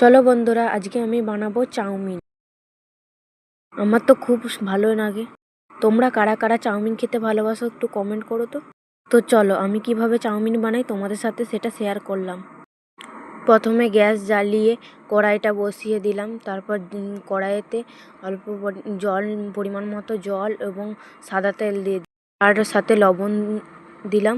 চলো বন্ধুরা, আজকে আমি বানাবো চাউমিন। আমার তো খুব ভালো লাগে। তোমরা কারা কারা চাউমিন খেতে ভালোবাসো একটু কমেন্ট করো তো। তো চলো, আমি কীভাবে চাউমিন বানাই তোমাদের সাথে সেটা শেয়ার করলাম। প্রথমে গ্যাস জ্বালিয়ে কড়াইটা বসিয়ে দিলাম। তারপর কড়াইতে অল্প জল, পরিমাণ মতো জল এবং সাদা তেল দিয়ে। আর সাথে লবণ দিলাম।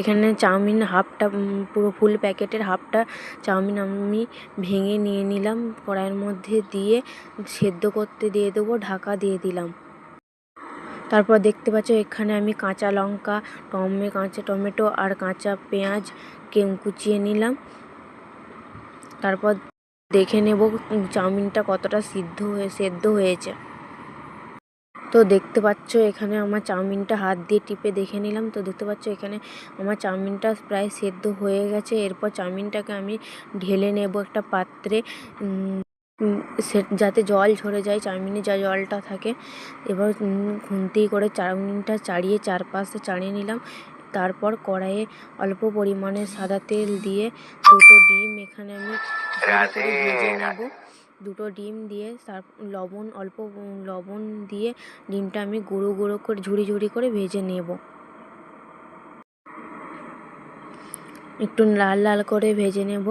এখানে চাউমিন হাফটা পুরো ফুল প্যাকেটের হাফটা চাউমিন আমি ভেঙে নিয়ে নিলাম, কড়াইয়ের মধ্যে দিয়ে সেদ্ধ করতে দিয়ে দেবো, ঢাকা দিয়ে দিলাম। তারপর দেখতে পাচ্ছ এখানে আমি কাঁচা লঙ্কা, টমে কাঁচা টমেটো আর কাঁচা পেঁয়াজ কুচিয়ে নিলাম। তারপর দেখে নেব চাউমিনটা কতটা সিদ্ধ হয়ে, সেদ্ধ হয়েছে। তো দেখতে পাচ্ছ এখানে আমার চাউমিনটা হাত দিয়ে টিপে দেখে নিলাম। তো দেখতে পাচ্ছ এখানে আমার চাউমিনটা প্রায় সেদ্ধ হয়ে গেছে। এরপর চাউমিনটাকে আমি ঢেলে নেব একটা পাত্রে। সে যাতে জল ঝরে যায় চাউমিনে যা জলটা থাকে। এবার খুন্তি করে চাউমিনটা চাড়িয়ে চারপাশে চাড়িয়ে নিলাম। তারপর কড়াইয়ে অল্প পরিমাণে সাদা তেল দিয়ে দুটো ডিম এখানে আমি ভেজে নেব। দুটো ডিম দিয়ে তার লবণ, অল্প লবণ দিয়ে ডিমটা আমি গুঁড়ো গুঁড়ো করে ঝুড়ি ঝুড়ি করে ভেজে নেব। একটু লাল লাল করে ভেজে নেব।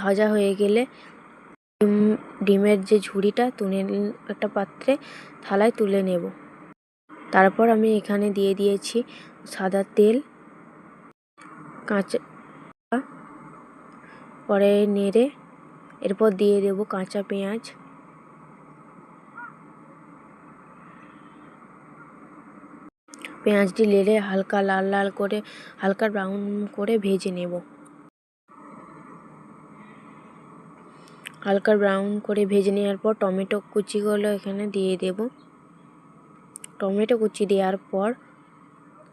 ভাজা হয়ে গেলে ডিম, ডিমের যে ঝুড়িটা তুলে একটা পাত্রে থালায় তুলে নেব। তারপর আমি এখানে দিয়ে দিয়েছি সাদা তেল, কাঁচা পরে নেড়ে এরপর দিয়ে দেব কাঁচা পেঁয়াজ। পেঁয়াজটি লেড়ে হালকা লাল লাল করে, হালকা ব্রাউন করে ভেজে নেব। হালকা ব্রাউন করে ভেজে নেওয়ার পর টমেটো কুচিগুলো এখানে দিয়ে দেব। টমেটো কুচি দেওয়ার পর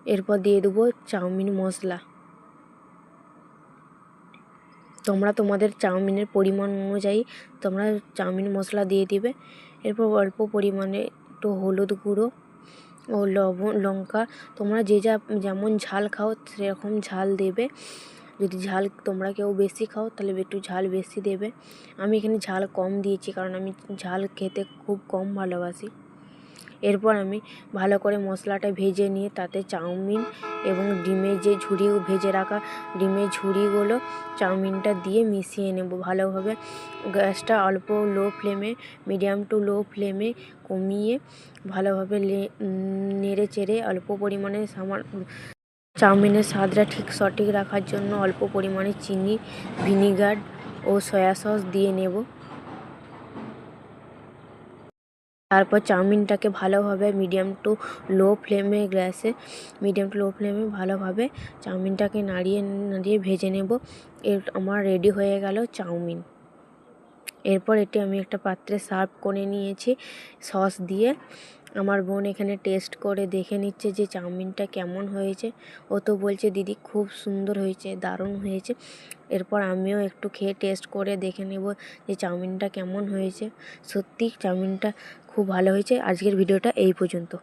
এরপর দিয়ে দেবো চাউমিন মশলা। তোমরা তোমাদের চাউমিনের পরিমাণ অনুযায়ী তোমরা চাউমিন মশলা দিয়ে দিবে। এরপর অল্প পরিমাণে একটু হলুদ গুঁড়ো ও লবণ, লঙ্কা। তোমরা যে যা যেমন ঝাল খাও সেরকম ঝাল দেবে। যদি ঝাল তোমরা কেউ বেশি খাও তাহলে একটু ঝাল বেশি দেবে। আমি এখানে ঝাল কম দিয়েছি কারণ আমি ঝাল খেতে খুব কম ভালোবাসি। এরপর আমি ভালো করে মশলাটা ভেজে নিয়ে তাতে চাউমিন এবং ডিমের যে ঝুড়ি ভেজে রাখা ডিমের ঝুড়িগুলো চাউমিনটা দিয়ে মিশিয়ে নেব ভালোভাবে। গ্যাসটা অল্প লো ফ্লেমে, মিডিয়াম টু লো ফ্লেমে কমিয়ে ভালোভাবে নেড়ে চেড়ে অল্প পরিমাণে সামার চাউমিনের স্বাদটা ঠিক সঠিক রাখার জন্য অল্প পরিমাণে চিনি, ভিনিগার ও সয়া সস দিয়ে নেব। তারপর চাউমিনটাকে ভালোভাবে মিডিয়াম টু লো ফ্লেমে গ্যাসে মিডিয়াম টু লো ফ্লেমে ভালোভাবে চাউমিনটাকে নাড়িয়ে নাড়িয়ে ভেজে নেব। এর, আমার রেডি হয়ে গেল চাউমিন। এরপর এটি আমি একটা পাত্রে সার্ভ করে নিয়েছি। সস দিয়ে আমার বোন এখানে টেস্ট করে দেখে নিচ্ছে যে চাউমিনটা কেমন হয়েছে। ও তো বলছে, দিদি, খুব সুন্দর হয়েছে, দারুণ হয়েছে। এরপর আমিও একটু খেয়ে টেস্ট করে দেখে নেব যে চাউমিনটা কেমন হয়েছে। সত্যি, চাউমিনটা খুব ভালো হয়েছে। আজকের ভিডিওটা এই পর্যন্ত।